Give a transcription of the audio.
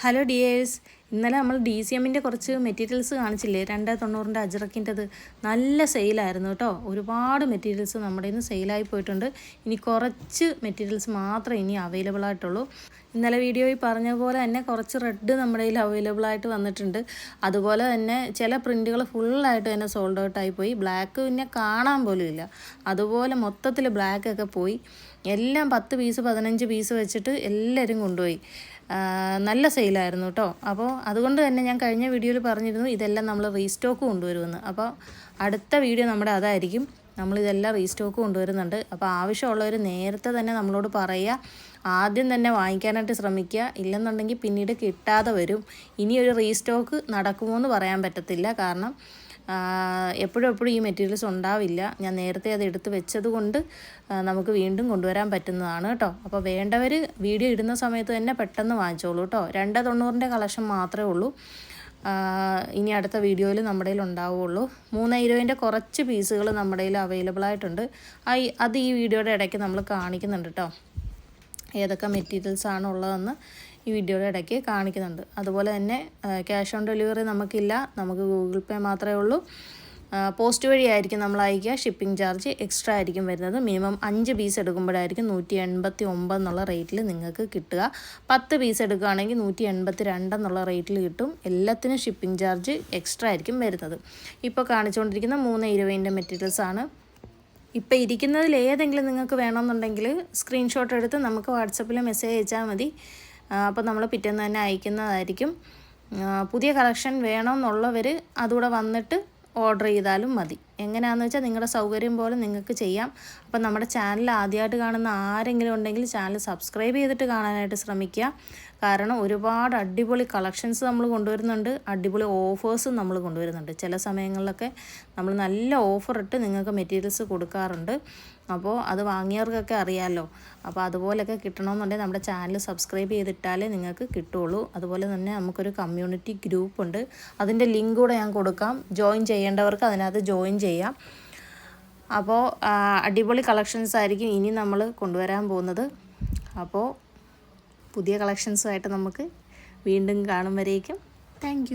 Hello dears ഇന്നലെ നമ്മൾ D C എമ്മിന്റെ കുറച്ച് മെറ്റീരിയൽസ് കാണിച്ചില്ലേ? രണ്ട് തൊണ്ണൂറിന്റെ അജറക്കിന്റെത് നല്ല സെയിലായിരുന്നു കേട്ടോ. ഒരുപാട് മെറ്റീരിയൽസ് നമ്മുടെ ഇന്ന് സെയിലായി പോയിട്ടുണ്ട്. ഇനി കുറച്ച് മെറ്റീരിയൽസ് മാത്രമേ ഇനി അവൈലബിൾ ആയിട്ടുള്ളൂ. ഇന്നലെ വീഡിയോയിൽ പറഞ്ഞ പോലെ തന്നെ കുറച്ച് റെഡ് നമ്മുടെ കയ്യിൽ അവൈലബിൾ ആയിട്ട് വന്നിട്ടുണ്ട്. അതുപോലെ തന്നെ ചില പ്രിന്റുകൾ ഫുള്ളായിട്ട് തന്നെ സോൾഡ് ഔട്ടായി പോയി. ബ്ലാക്ക് പിന്നെ കാണാൻ പോലും ഇല്ല. അതുപോലെ മൊത്തത്തിൽ ബ്ലാക്ക് ഒക്കെ പോയി. എല്ലാം പത്ത് പീസ് പതിനഞ്ച് പീസ് വെച്ചിട്ട് എല്ലാവരും കൊണ്ടുപോയി. നല്ല സെയിലായിരുന്നു കേട്ടോ അപ്പോൾ അതുകൊണ്ട് തന്നെ ഞാൻ കഴിഞ്ഞ വീഡിയോയിൽ പറഞ്ഞിരുന്നു ഇതെല്ലാം നമ്മൾ റീസ്റ്റോക്ക് കൊണ്ടുവരുമെന്ന്. അപ്പോൾ അടുത്ത വീഡിയോ നമ്മുടെ അതായിരിക്കും. നമ്മളിതെല്ലാം റീസ്റ്റോക്ക് കൊണ്ടുവരുന്നുണ്ട്. അപ്പോൾ ആവശ്യമുള്ളവർ നേരത്തെ തന്നെ നമ്മളോട് പറയുക. ആദ്യം തന്നെ വാങ്ങിക്കാനായിട്ട് ശ്രമിക്കുക. ഇല്ലെന്നുണ്ടെങ്കിൽ പിന്നീട് കിട്ടാതെ വരും. ഇനിയൊരു റീസ്റ്റോക്ക് നടക്കുമോ എന്ന് പറയാൻ പറ്റത്തില്ല. കാരണം എപ്പോഴും എപ്പോഴും ഈ മെറ്റീരിയൽസ് ഉണ്ടാവില്ല. ഞാൻ നേരത്തെ അത് എടുത്ത് വെച്ചത് കൊണ്ട് നമുക്ക് വീണ്ടും കൊണ്ടുവരാൻ പറ്റുന്നതാണ് കേട്ടോ. അപ്പോൾ വേണ്ടവർ വീഡിയോ ഇടുന്ന സമയത്ത് തന്നെ പെട്ടെന്ന് വാങ്ങിച്ചോളൂ കേട്ടോ. രണ്ട് തൊണ്ണൂറിന്റെ കളക്ഷൻ മാത്രമേ ഉള്ളൂ. ഇനി അടുത്ത വീഡിയോയിൽ നമ്മുടെ കയ്യിൽ ഉണ്ടാവുള്ളൂ മൂന്ന് ഇരുപതിന്റെ കുറച്ച് പീസുകൾ നമ്മുടെ കയ്യിൽ അവൈലബിൾ ആയിട്ടുണ്ട്. അത് ഈ വീഡിയോയുടെ ഇടയ്ക്ക് നമ്മൾ കാണിക്കുന്നുണ്ട് കേട്ടോ. ഏതൊക്കെ മെറ്റീരിയൽസ് ആണ് ഉള്ളതെന്ന്. ഈ വീഡിയോയുടെ ഇടയ്ക്ക് കാണിക്കുന്നുണ്ട്. അതുപോലെ തന്നെ ക്യാഷ് ഓൺ ഡെലിവറി നമുക്കില്ല. നമുക്ക് ഗൂഗിൾ പേ മാത്രമേ ഉള്ളൂ. പോസ്റ്റ് വഴിയായിരിക്കും നമ്മൾ അയക്കുക ഷിപ്പിംഗ് ചാർജ് എക്സ്ട്രാ ആയിരിക്കും വരുന്നത്. മിനിമം അഞ്ച് പീസ് എടുക്കുമ്പോഴായിരിക്കും നൂറ്റി എൺപത്തി ഒമ്പത് എന്നുള്ള റേറ്റിൽ നിങ്ങൾക്ക് കിട്ടുക. പത്ത് പീസ് എടുക്കുകയാണെങ്കിൽ നൂറ്റി എൺപത്തി രണ്ട് എന്നുള്ള റേറ്റിൽ കിട്ടും. എല്ലാത്തിനും ഷിപ്പിംഗ് ചാർജ് എക്സ്ട്രാ ആയിരിക്കും വരുന്നത്. ഇപ്പോൾ കാണിച്ചുകൊണ്ടിരിക്കുന്ന മൂന്ന് ഇരുപതിന്റെ മെറ്റീരിയൽസ് ആണ്. ഇപ്പോൾ ഇരിക്കുന്നതിൽ ഏതെങ്കിലും നിങ്ങൾക്ക് വേണമെന്നുണ്ടെങ്കിൽ സ്ക്രീൻഷോട്ട് എടുത്ത് നമുക്ക് വാട്സപ്പിൽ മെസ്സേജ് അയച്ചാൽ മതി. അപ്പോൾ നമ്മൾ പിറ്റേന്ന് തന്നെ അയക്കുന്നതായിരിക്കും. പുതിയ കളക്ഷൻ വേണമെന്നുള്ളവർ അതുകൂടെ വന്നിട്ട് ഓർഡർ ചെയ്താലും മതി. എങ്ങനെയാണെന്ന് വെച്ചാൽ നിങ്ങളുടെ സൗകര്യം പോലെ നിങ്ങൾക്ക് ചെയ്യാം. അപ്പം നമ്മുടെ ചാനൽ ആദ്യമായിട്ട് കാണുന്ന ആരെങ്കിലും ഉണ്ടെങ്കിൽ ചാനൽ സബ്സ്ക്രൈബ് ചെയ്തിട്ട് കാണാനായിട്ട് ശ്രമിക്കുക കാരണം ഒരുപാട് അടിപൊളി കളക്ഷൻസ് നമ്മൾ കൊണ്ടുവരുന്നുണ്ട്. അടിപൊളി ഓഫേഴ്സും നമ്മൾ കൊണ്ടുവരുന്നുണ്ട്. ചില സമയങ്ങളിലൊക്കെ നമ്മൾ നല്ല ഓഫർ ഇട്ട് നിങ്ങൾക്ക് മെറ്റീരിയൽസ് കൊടുക്കാറുണ്ട്. അപ്പോൾ അത് വാങ്ങിയവർക്കൊക്കെ അറിയാമല്ലോ അപ്പോൾ അതുപോലെയൊക്കെ കിട്ടണമെന്നുണ്ടെങ്കിൽ നമ്മുടെ ചാനൽ സബ്സ്ക്രൈബ് ചെയ്തിട്ടാലേ നിങ്ങൾക്ക് കിട്ടുള്ളൂ അതുപോലെ തന്നെ നമുക്കൊരു കമ്മ്യൂണിറ്റി ഗ്രൂപ്പ് ഉണ്ട് അതിന്റെ ലിങ്ക് കൂടെ ഞാൻ കൊടുക്കാം. ജോയിൻ ചെയ്യേണ്ടവർക്ക് അതിനകത്ത് ജോയിൻ ചെയ്യാം. അപ്പോൾ അടിപൊളി കളക്ഷൻസ് ആയിരിക്കും ഇനി നമ്മൾ കൊണ്ടുവരാൻ പോകുന്നത്. അപ്പോൾ പുതിയ കളക്ഷൻസുമായിട്ട് നമുക്ക് വീണ്ടും കാണും വരേക്കും. താങ്ക്